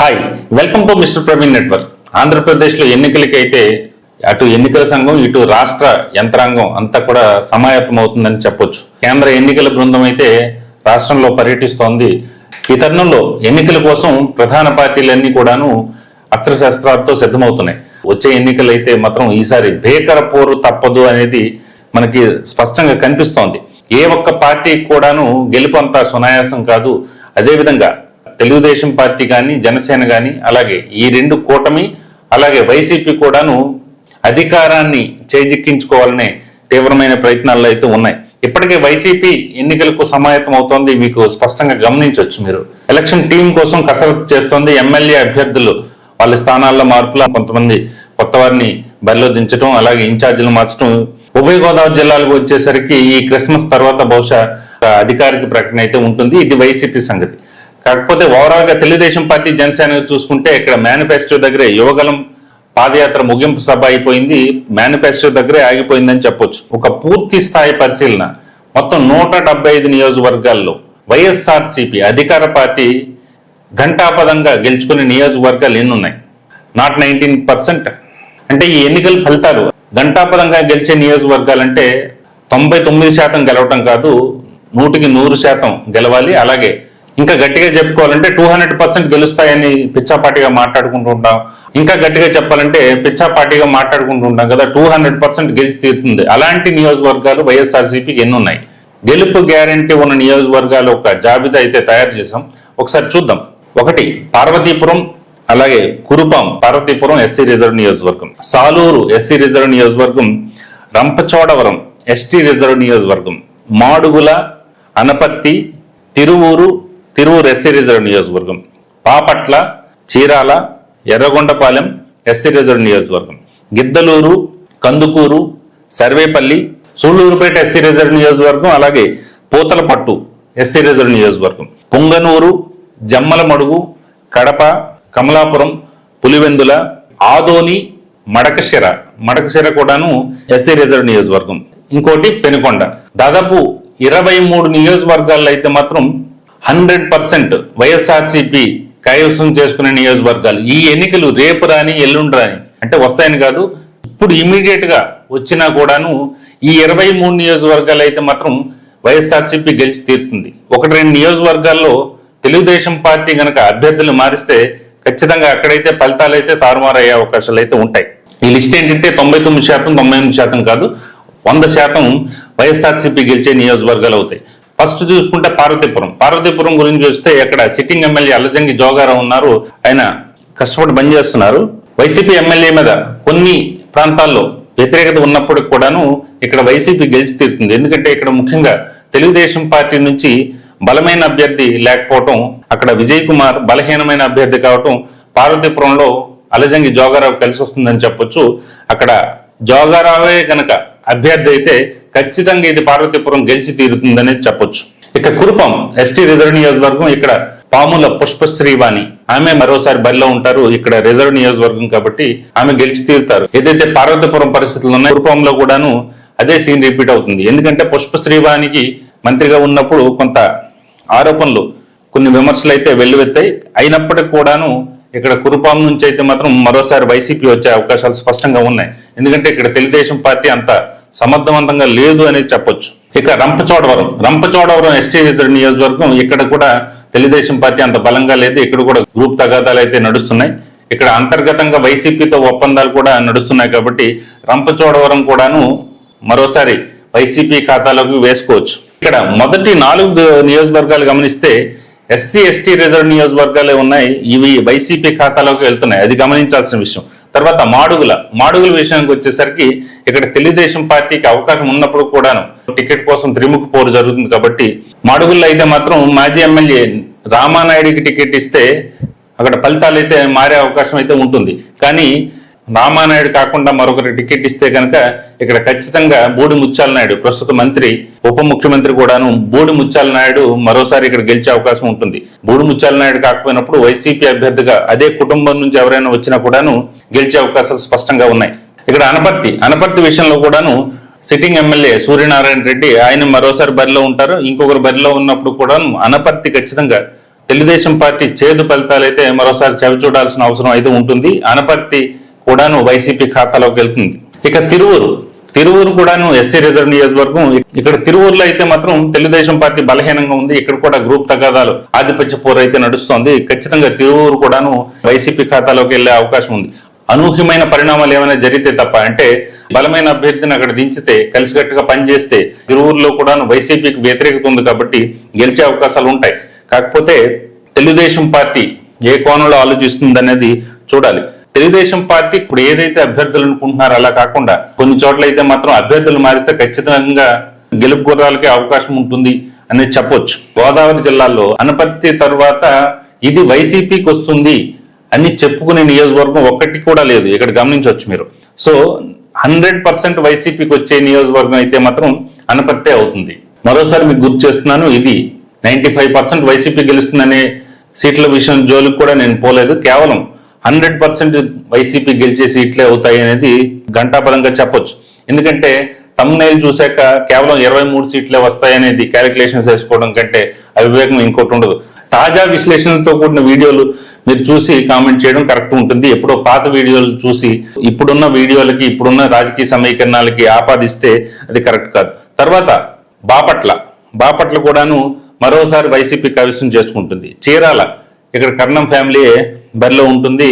Hi welcome to mister Praveen network ఆంధ్రప్రదేశ్లో ఎన్నికలకైతే అటు ఎన్నికల సంఘం ఇటు రాష్ట్ర యంత్రాంగం అంతా కూడా సమాయత్తం అవుతుందని చెప్పొచ్చు. కేంద్ర ఎన్నికల బృందం అయితే రాష్ట్రంలో పర్యటిస్తోంది. ఈ తరుణంలో ఎన్నికల కోసం ప్రధాన పార్టీలన్నీ కూడాను అస్త్రశస్త్రాలతో సిద్ధమవుతున్నాయి. వచ్చే ఎన్నికలు అయితే మాత్రం ఈసారి భేకర పోరు తప్పదు అనేది మనకి స్పష్టంగా కనిపిస్తోంది. ఏ ఒక్క పార్టీ కూడాను గెలుపు అంతా సునాయాసం కాదు. అదేవిధంగా తెలుగుదేశం పార్టీ కానీ జనసేన కానీ అలాగే ఈ రెండు కూటమి అలాగే వైసీపీ కూడాను అధికారాన్ని చేజిక్కించుకోవాలనే తీవ్రమైన ప్రయత్నాల్లో అయితే ఉన్నాయి. ఇప్పటికే వైసీపీ ఎన్నికలకు సమాయత్తం అవుతోంది మీకు స్పష్టంగా గమనించవచ్చు మీరు. ఎలక్షన్ టీం కోసం కసరత్తు చేస్తోంది ఎమ్మెల్యే అభ్యర్థులు. వాళ్ళ స్థానాల్లో మార్పుల కొంతమంది కొత్త వారిని బరిలో దించడం అలాగే ఇన్ఛార్జీలు మార్చడం ఉభయ గోదావరి జిల్లాలకు వచ్చేసరికి ఈ క్రిస్మస్ తర్వాత బహుశా అధికారిక ప్రకటన అయితే ఉంటుంది. ఇది వైసీపీ సంగతి. కాకపోతే ఓవరాల్గా తెలుగుదేశం పార్టీ జనసేన చూసుకుంటే ఇక్కడ మేనిఫెస్టో దగ్గరే యువగలం పాదయాత్ర ముగింపు సభ అయిపోయింది. మేనిఫెస్టో దగ్గరే ఆగిపోయిందని చెప్పొచ్చు. ఒక పూర్తి స్థాయి పరిశీలన మొత్తం నూట డెబ్బై ఐదు నియోజకవర్గాల్లో వైఎస్ఆర్సీపీ అధికార పార్టీ ఘంటాపదంగా గెలుచుకునే నియోజకవర్గాలు ఎన్నున్నాయి నాట్ నైన్టీన్ పర్సెంట్ అంటే ఈ ఎన్నికల ఫలితాలు ఘంటాపదంగా గెలిచే నియోజకవర్గాలంటే తొంభై తొమ్మిది శాతం గెలవటం కాదు నూటికి నూరు శాతం గెలవాలి. అలాగే ఇంకా గట్టిగా చెప్పుకోవాలంటే టూ హండ్రెడ్ పర్సెంట్ గెలుస్తాయని పిచ్చాపాటిగా మాట్లాడుకుంటూ ఉంటాం ఇంకా గట్టిగా చెప్పాలంటే పిచ్చాపాటిగా మాట్లాడుకుంటూ ఉంటాం కదా టూ హండ్రెడ్ పర్సెంట్ గెలిచి తీరుతుంది. అలాంటి నియోజకవర్గాలు వైఎస్ఆర్సీపీకి ఎన్ని ఉన్నాయి గెలుపు గ్యారంటీ ఉన్న నియోజకవర్గాలు ఒక జాబితా అయితే తయారు చేసాం ఒకసారి చూద్దాం. ఒకటి పార్వతీపురం అలాగే కురుపాం పార్వతీపురం ఎస్సీ రిజర్వ్ నియోజకవర్గం. సాలూరు ఎస్సీ రిజర్వ్ నియోజకవర్గం రంపచోడవరం ఎస్టీ రిజర్వ్ నియోజకవర్గం. మాడుగుల అనపత్తి తిరువూరు తిరువూరు ఎస్సీ రిజర్వ్ నియోజకవర్గం పాపట్ల చీరాల ఎర్రగొండపాలెం ఎస్సీ రిజర్వ్ నియోజకవర్గం గిద్దలూరు కందుకూరు సర్వేపల్లి సూళ్ళూరుపేట ఎస్సీ రిజర్వ్ నియోజకవర్గం అలాగే పూతలపట్టు ఎస్సీ రిజర్వ్ నియోజకవర్గం పుంగనూరు జమ్మలమడుగు కడప కమలాపురం పులివెందుల ఆదోని మడకశిర మడకశిర కూడాను ఎస్సీ రిజర్వ్ నియోజకవర్గం. ఇంకోటి పెనుకొండ. దాదాపు ఇరవై మూడు నియోజకవర్గాల్లో అయితే మాత్రం హండ్రెడ్ పర్సెంట్ వైఎస్ఆర్సీపీ కైవసం చేసుకునే నియోజకవర్గాలు. ఈ ఎన్నికలు రేపు రాని ఎల్లుండి రాని అంటే వస్తాయని కాదు ఇప్పుడు ఇమీడియట్గా వచ్చినా కూడాను ఈ ఇరవై మూడు నియోజకవర్గాలు అయితే మాత్రం వైఎస్ఆర్సీపీ గెలిచి తీరుతుంది. ఒకటి రెండు నియోజకవర్గాల్లో తెలుగుదేశం పార్టీ గనక అభ్యర్థులు మారిస్తే ఖచ్చితంగా అక్కడైతే ఫలితాలు అయితే తారుమారు అయ్యే అవకాశాలు అయితే ఉంటాయి. ఈ లిస్ట్ ఏంటంటే తొంభై తొమ్మిది శాతం తొంభై ఎనిమిది శాతం కాదు వంద శాతం వైఎస్ఆర్సీపీ గెలిచే నియోజకవర్గాలు అవుతాయి. ఫస్ట్ చూసుకుంటే పార్వతీపురం. పార్వతీపురం గురించి చూస్తే ఇక్కడ సిట్టింగ్ ఎమ్మెల్యే అల్లజంగి జోగారావు ఉన్నారు. ఆయన కష్టపడి బంద్ చేస్తున్నారు. వైసీపీ ఎమ్మెల్యే మీద కొన్ని ప్రాంతాల్లో వ్యతిరేకత ఉన్నప్పటికి కూడాను ఇక్కడ వైసీపీ గెలిచి తీరుతుంది. ఎందుకంటే ఇక్కడ ముఖ్యంగా తెలుగుదేశం పార్టీ నుంచి బలమైన అభ్యర్థి లేకపోవటం అక్కడ విజయ్ కుమార్ బలహీనమైన అభ్యర్థి కావటం పార్వతీపురంలో అలజంగి జోగారావు కలిసి వస్తుందని చెప్పొచ్చు. అక్కడ జోగారావే గనక అభ్యర్థి అయితే ఖచ్చితంగా ఇది పార్వతీపురం గెలిచి తీరుతుందనేది చెప్పొచ్చు. ఇక కురుపం ఎస్టీ రిజర్వ్ నియోజకవర్గం ఇక్కడ పాముల పుష్పశ్రీవాణి ఆమె మరోసారి బరిలో ఉంటారు ఇక్కడ రిజర్వ్ నియోజకవర్గం కాబట్టి ఆమె గెలిచి తీరుతారు. ఏదైతే పార్వతీపురం పరిస్థితులు ఉన్నాయో కురుపంలో కూడాను అదే సీన్ రిపీట్ అవుతుంది. ఎందుకంటే పుష్పశ్రీవాణికి మంత్రిగా ఉన్నప్పుడు కొంత ఆరోపణలు కొన్ని విమర్శలు అయితే వెల్లువెత్తాయి. అయినప్పటికీ కూడాను ఇక్కడ కురుపాం నుంచి అయితే మాత్రం మరోసారి వైసీపీ వచ్చే అవకాశాలు స్పష్టంగా ఉన్నాయి. ఎందుకంటే ఇక్కడ తెలుగుదేశం పార్టీ అంత సమర్థవంతంగా లేదు అనేది చెప్పొచ్చు. ఇక రంపచోడవరం. రంపచోడవరం ఎస్టీ రిజర్వ్ నియోజకవర్గం ఇక్కడ కూడా తెలుగుదేశం పార్టీ అంత బలంగా లేదు. ఇక్కడ కూడా గ్రూప్ తగాదాలు అయితే నడుస్తున్నాయి. ఇక్కడ అంతర్గతంగా వైసీపీతో ఒప్పందాలు కూడా నడుస్తున్నాయి కాబట్టి రంపచోడవరం కూడాను మరోసారి వైసీపీ ఖాతాలోకి వేసుకోవచ్చు. ఇక్కడ మొదటి నాలుగు నియోజకవర్గాలు గమనిస్తే ఎస్సీ ఎస్టీ రిజర్వ్ నియోజకవర్గాలే ఉన్నాయి. ఇవి వైసీపీ ఖాతాలోకి వెళ్తున్నాయి. అది గమనించాల్సిన విషయం. తర్వాత మాడుగుల మాడుగుల విషయానికి వచ్చేసరికి ఇక్కడ తెలుగుదేశం పార్టీకి అవకాశం ఉన్నప్పుడు కూడాను టికెట్ కోసం త్రిముఖ పోరు జరుగుతుంది కాబట్టి మాడుగుల్లో అయితే మాత్రం మాజీ ఎమ్మెల్యే రామానాయుడికి టికెట్ ఇస్తే అక్కడ ఫలితాలు అయితే మారే అవకాశం అయితే ఉంటుంది. కానీ రామానాయుడు కాకుండా మరొకరి టికెట్ ఇస్తే కనుక ఇక్కడ ఖచ్చితంగా బూడి ముత్యాల నాయుడు ప్రస్తుత మంత్రి ఉప ముఖ్యమంత్రి కూడాను బూడి ముత్యాల నాయుడు మరోసారి ఇక్కడ గెలిచే అవకాశం ఉంటుంది. బూడి ముత్యాల నాయుడు కాకపోయినప్పుడు వైసీపీ అభ్యర్థిగా అదే కుటుంబం నుంచి ఎవరైనా వచ్చినా కూడాను గెలిచే అవకాశాలు స్పష్టంగా ఉన్నాయి. ఇక్కడ అనపర్తి అనపర్తి విషయంలో కూడాను సిట్టింగ్ ఎమ్మెల్యే సూర్యనారాయణ రెడ్డి ఆయన మరోసారి బరిలో ఉంటారు. ఇంకొకరు బరిలో ఉన్నప్పుడు కూడా అనపర్తి ఖచ్చితంగా తెలుగుదేశం పార్టీ చేదు ఫలితాలు అయితే మరోసారి చవి చూడాల్సిన అవసరం అయితే ఉంటుంది. అనపర్తి కూడాను వైసీపీ ఖాతాలోకి వెళ్తుంది. ఇక తిరువురు. తిరువురు కూడాను ఎస్సీ రిజర్వ్ నియోజకవర్గం. ఇక్కడ తిరువురులో అయితే మాత్రం తెలుగుదేశం పార్టీ బలహీనంగా ఉంది. ఇక్కడ కూడా గ్రూప్ తగాదాలు ఆధిపత్య పోరు అయితే నడుస్తోంది. ఖచ్చితంగా తిరువురు కూడాను వైసీపీ ఖాతాలోకి వెళ్ళే అవకాశం ఉంది. అనూహ్యమైన పరిణామాలు ఏమైనా జరిగితే తప్ప అంటే బలమైన అభ్యర్థిని అక్కడ దించితే కలిసికట్టుగా పనిచేస్తే తిరువురులో కూడాను వైసీపీకి వ్యతిరేకత ఉంది కాబట్టి గెలిచే అవకాశాలు ఉంటాయి. కాకపోతే తెలుగుదేశం పార్టీ ఏ కోణంలో ఆలోచిస్తుంది అనేది చూడాలి. తెలుగుదేశం పార్టీ ఇప్పుడు ఏదైతే అభ్యర్థులు అనుకుంటున్నారో అలా కాకుండా కొన్ని చోట్ల అయితే మాత్రం అభ్యర్థులు మారిస్తే ఖచ్చితంగా గెలుపు గుర్రాలకే అవకాశం ఉంటుంది అనేది చెప్పొచ్చు. గోదావరి జిల్లాలో అనుపత్తి తర్వాత ఇది వైసీపీకి వస్తుంది అని చెప్పుకునే నియోజకవర్గం ఒక్కటి కూడా లేదు. ఇక్కడ గమనించవచ్చు మీరు. సో హండ్రెడ్ పర్సెంట్ వైసీపీకి వచ్చే నియోజకవర్గం అయితే మాత్రం అనపత్తే అవుతుంది. మరోసారి మీకు గుర్తు చేస్తున్నాను ఇది నైన్టీ ఫైవ్ పర్సెంట్ వైసీపీ గెలుస్తుందనే సీట్ల విషయం జోలికి కూడా నేను పోలేదు. కేవలం హండ్రెడ్ పర్సెంట్ వైసీపీ గెలిచే సీట్లే అవుతాయి అనేది ఘంటాపరంగా చెప్పొచ్చు. ఎందుకంటే తమ్నైల్ చూశాక కేవలం ఇరవై మూడు సీట్లే వస్తాయనేది క్యాలిక్యులేషన్స్ వేసుకోవడం కంటే అవివేకం ఇంకోటి ఉండదు. తాజా విశ్లేషణతో కూడిన వీడియోలు మీరు చూసి కామెంట్ చేయడం కరెక్ట్ ఉంటుంది. ఎప్పుడో పాత వీడియోలు చూసి ఇప్పుడున్న వీడియోలకి ఇప్పుడున్న రాజకీయ సమీకరణాలకి ఆపాదిస్తే అది కరెక్ట్ కాదు. తర్వాత బాపట్ల. బాపట్ల కూడాను మరోసారి వైసీపీ కవిసం చేసుకుంటుంది. చీరాల. ఇక్కడ కర్ణం ఫ్యామిలీ బరిలో ఉంటుంది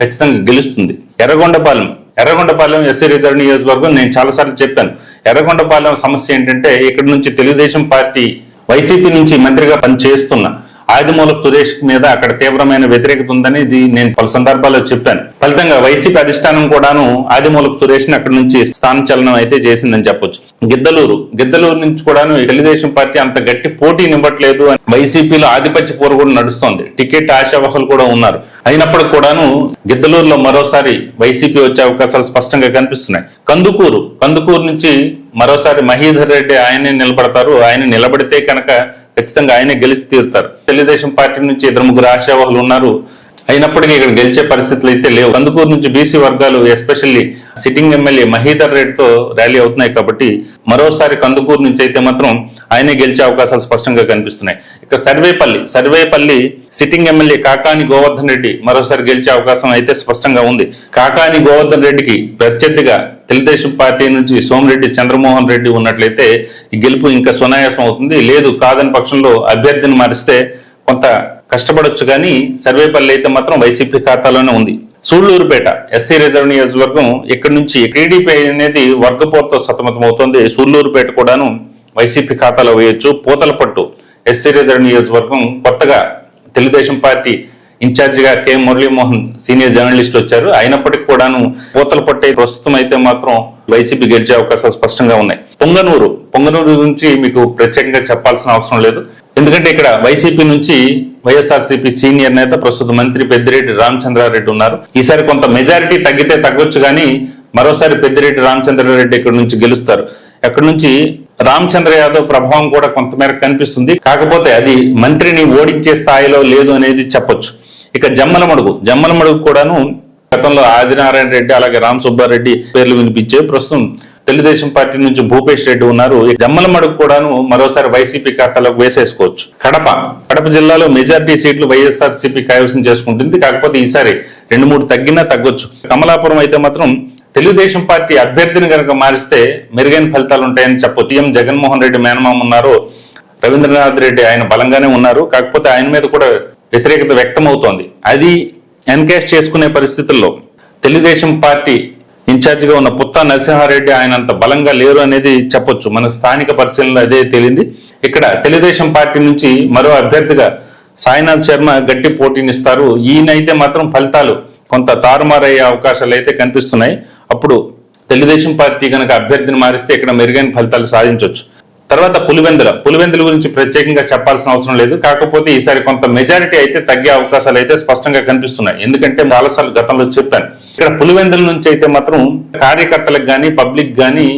ఖచ్చితంగా గెలుస్తుంది. ఎర్రగొండపాలెం. ఎర్రగొండపాలెం ఎస్సీ రిజర్వ్ నియోజకవర్గం నేను చాలాసార్లు చెప్పాను. ఎర్రగొండపాలెం సమస్య ఏంటంటే ఇక్కడ నుంచి తెలుగుదేశం పార్టీ వైసీపీ నుంచి మంత్రిగా పనిచేస్తున్న ఆదిమూలపు సురేష్ మీద అక్కడ తీవ్రమైన వ్యతిరేకత ఉందని ఇది నేను పలు సందర్భాల్లో చెప్పాను. ఫలితంగా వైసీపీ అధిష్టానం కూడాను ఆదిమూలపు సురేష్ని అక్కడ నుంచి స్థానచలనం అయితే చేసిందని చెప్పొచ్చు. గిద్దలూరు గిద్దలూరు నుంచి కూడాను తెలుగుదేశం పార్టీ అంత గట్టి పోటీనివ్వట్లేదు అని వైసీపీలో ఆధిపత్య పోరు కూడా నడుస్తోంది. టికెట్ ఆశావహులు కూడా ఉన్నారు. అయినప్పటికీ కూడాను గిద్దలూరులో మరోసారి వైసీపీ వచ్చే అవకాశాలు స్పష్టంగా కనిపిస్తున్నాయి. కందుకూరు కందుకూరు నుంచి మరోసారి మహీధర్ రెడ్డి ఆయనే నిలబడతారు. ఆయన నిలబడితే కనుక ఖచ్చితంగా ఆయనే గెలిచి తీరుతారు. తెలుగుదేశం పార్టీ నుంచి ఇద్దరు ముగ్గురు ఆశావహులు ఉన్నారు. అయినప్పటికీ ఇక్కడ గెలిచే పరిస్థితులు అయితే లేవు. కందుకూరు నుంచి బీసీ వర్గాలు ఎస్పెషల్లీ సిట్టింగ్ ఎమ్మెల్యే మహీధర్ రెడ్డితో ర్యాలీ అవుతున్నాయి కాబట్టి మరోసారి కందుకూరు నుంచి అయితే మాత్రం ఆయనే గెలిచే అవకాశాలు స్పష్టంగా కనిపిస్తున్నాయి. ఇక సర్వేపల్లి సర్వేపల్లి సిట్టింగ్ ఎమ్మెల్యే కాకాని గోవర్ధన్ రెడ్డి మరోసారి గెలిచే అవకాశం అయితే స్పష్టంగా ఉంది. కాకాని గోవర్ధన్ రెడ్డికి ప్రత్యర్థిగా తెలుగుదేశం పార్టీ నుంచి సోమిరెడ్డి చంద్రమోహన్ రెడ్డి ఉన్నట్లయితే ఈ గెలుపు ఇంకా సునాయాసం అవుతుంది. లేదు కాదని పక్షంలో అభ్యర్థిని మారిస్తే కొంత కష్టపడొచ్చు కానీ సర్వేపల్లి అయితే మాత్రం వైసీపీ ఖాతాలోనే ఉంది. సూళ్ళూరుపేట ఎస్సీ రిజర్వ్ నియోజకవర్గం ఇక్కడ నుంచి టీడీపీ అనేది వర్గపోరుతో సతమతం అవుతుంది సూళ్ళూరుపేట కూడాను వైసీపీ ఖాతాలో వేయొచ్చు. పూతలపట్టు ఎస్సీ రిజర్వ్ నియోజకవర్గం కొత్తగా తెలుగుదేశం పార్టీ ఇన్ఛార్జిగా కె మురళీమోహన్ సీనియర్ జర్నలిస్ట్ వచ్చారు. అయినప్పటికీ కూడాను పూతల పట్టే ప్రస్తుతం అయితే మాత్రం వైసీపీ గెలిచే అవకాశాలు స్పష్టంగా ఉన్నాయి. పొంగనూరు పొంగనూరు గురించి మీకు ప్రత్యేకంగా చెప్పాల్సిన అవసరం లేదు. ఎందుకంటే ఇక్కడ వైసీపీ నుంచి వైఎస్ఆర్సీపీ సీనియర్ నేత ప్రస్తుత మంత్రి పెద్దిరెడ్డి రామచంద్రారెడ్డి ఉన్నారు. ఈసారి కొంత మెజారిటీ తగ్గితే తగ్గొచ్చు కానీ మరోసారి పెద్దిరెడ్డి రామచంద్రారెడ్డి ఇక్కడ నుంచి గెలుస్తారు. అక్కడ నుంచి రామచంద్ర యాదవ్ ప్రభావం కూడా కొంతమేర కనిపిస్తుంది. కాకపోతే అది మంత్రిని ఓడించే స్థాయిలో లేదు అనేది చెప్పొచ్చు. ఇక జమ్మలమడుగు జమ్మలమడుగు కూడాను గతంలో ఆదినారాయణ రెడ్డి అలాగే రామ్ సుబ్బారెడ్డి పేర్లు వినిపించే ప్రస్తుతం తెలుగుదేశం పార్టీ నుంచి భూపేష్ రెడ్డి ఉన్నారు. ఈ జమ్మలమడుగు కూడాను మరోసారి వైసీపీ ఖాతాలకు వేసేసుకోవచ్చు. కడప కడప జిల్లాలో మెజార్టీ సీట్లు వైఎస్ఆర్ సిపి కైవసం చేసుకుంటుంది. కాకపోతే ఈసారి రెండు మూడు తగ్గినా తగ్గొచ్చు. కమలాపురం అయితే మాత్రం తెలుగుదేశం పార్టీ అభ్యర్థిని కనుక మారిస్తే మెరుగైన ఫలితాలు ఉంటాయని చెప్పొచ్చు. సీఎం జగన్మోహన్ రెడ్డి మేనమామ ఉన్నారు. రవీంద్రనాథ్ రెడ్డి ఆయన బలంగానే ఉన్నారు. కాకపోతే ఆయన మీద కూడా వ్యతిరేకత వ్యక్తం అవుతోంది అది ఎన్కేష్ చేసుకునే పరిస్థితుల్లో తెలుగుదేశం పార్టీ ఇన్ఛార్జిగా ఉన్న పుత్తా నరసింహారెడ్డి ఆయన అంత బలంగా లేరు అనేది చెప్పొచ్చు. మనకు స్థానిక పరిశీలనలో అదే తేలింది. ఇక్కడ తెలుగుదేశం పార్టీ నుంచి మరో అభ్యర్థిగా సాయినాథ్ శర్మ గట్టి పోటీనిస్తారు. ఈయనైతే మాత్రం ఫలితాలు కొంత తారుమారయ్యే అవకాశాలు అయితే కనిపిస్తున్నాయి. అప్పుడు తెలుగుదేశం పార్టీ కనుక అభ్యర్థిని మారిస్తే ఇక్కడ మెరుగైన ఫలితాలు సాధించవచ్చు తర్వాత పులివెందుల పులివెందుల గురించి ప్రత్యేకంగా చెప్పాల్సిన అవసరం లేదు. కాకపోతే ఈసారి కొంత మెజారిటీ అయితే తగ్గే అవకాశాలు అయితే స్పష్టంగా కనిపిస్తున్నాయి. ఎందుకంటే చాలాసార్లు గతంలో చెప్పాను. ఇక్కడ పులివెందుల నుంచి అయితే మాత్రం కార్యకర్తలకు కానీ పబ్లిక్ కానీ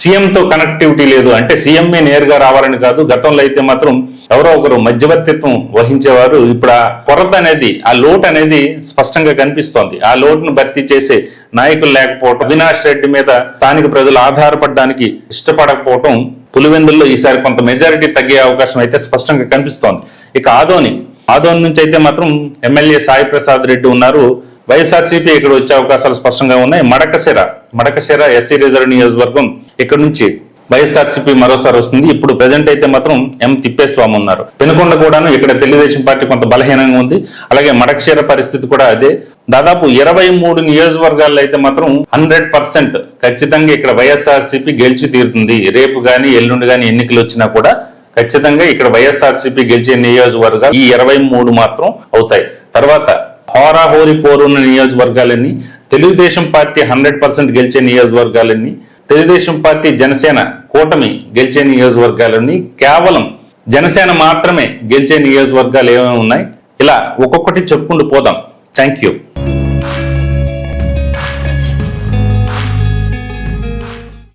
సీఎం తో కనెక్టివిటీ లేదు. అంటే సీఎంఏ నేరుగా రావాలని కాదు. గతంలో అయితే మాత్రం ఎవరో ఒకరు మధ్యవర్తిత్వం వహించేవారు. ఇప్పుడు ఆ కొరత అనేది ఆ లోటు అనేది స్పష్టంగా కనిపిస్తోంది. ఆ లోటును భర్తీ చేసే నాయకులు లేకపోవటం అవినాష్ రెడ్డి మీద స్థానిక ప్రజలు ఆధారపడడానికి ఇష్టపడకపోవటం పులివెందుల్లో ఈసారి కొంత మెజారిటీ తగ్గే అవకాశం అయితే స్పష్టంగా కనిపిస్తోంది. ఇక ఆదోని ఆదోని నుంచి అయితే మాత్రం ఎమ్మెల్యే సాయి ప్రసాద్ రెడ్డి ఉన్నారు. వైఎస్ఆర్సీపీ ఇక్కడ వచ్చే అవకాశాలు స్పష్టంగా ఉన్నాయి. మడకశిర మడకశిర ఎస్సీ రిజర్వ్ నియోజకవర్గం ఇక్కడ నుంచి వైఎస్ఆర్సీపీ మరోసారి వస్తుంది. ఇప్పుడు ప్రజెంట్ అయితే మాత్రం ఎం తిప్పేస్వామి ఉన్నారు. పెనుకొండ కూడాను ఇక్కడ తెలుగుదేశం పార్టీ కొంత బలహీనంగా ఉంది. అలాగే మడకశిర పరిస్థితి కూడా అదే. దాదాపు ఇరవై మూడు నియోజకవర్గాల్లో అయితే మాత్రం హండ్రెడ్ పర్సెంట్ ఖచ్చితంగా ఇక్కడ వైఎస్ఆర్సీపీ గెలిచి తీరుతుంది. రేపు గాని ఎల్లుండి గాని ఎన్నికలు వచ్చినా కూడా ఖచ్చితంగా ఇక్కడ వైఎస్ఆర్సీపీ గెలిచే నియోజకవర్గాలు ఈ ఇరవై మూడు మాత్రం అవుతాయి. తర్వాత హోరాహోరి పోరున్న నియోజకవర్గాలన్నీ తెలుగుదేశం పార్టీ హండ్రెడ్ పర్సెంట్ గెలిచే నియోజకవర్గాలన్నీ తెలుగుదేశం పార్టీ జనసేన కూటమి గెలిచే నియోజకవర్గాలని కేవలం జనసేన మాత్రమే గెలిచే నియోజకవర్గాలు ఏమేమి ఉన్నాయి? ఇలా ఒక్కొక్కటి చెప్పుకుంటూ పోదాం. Thank you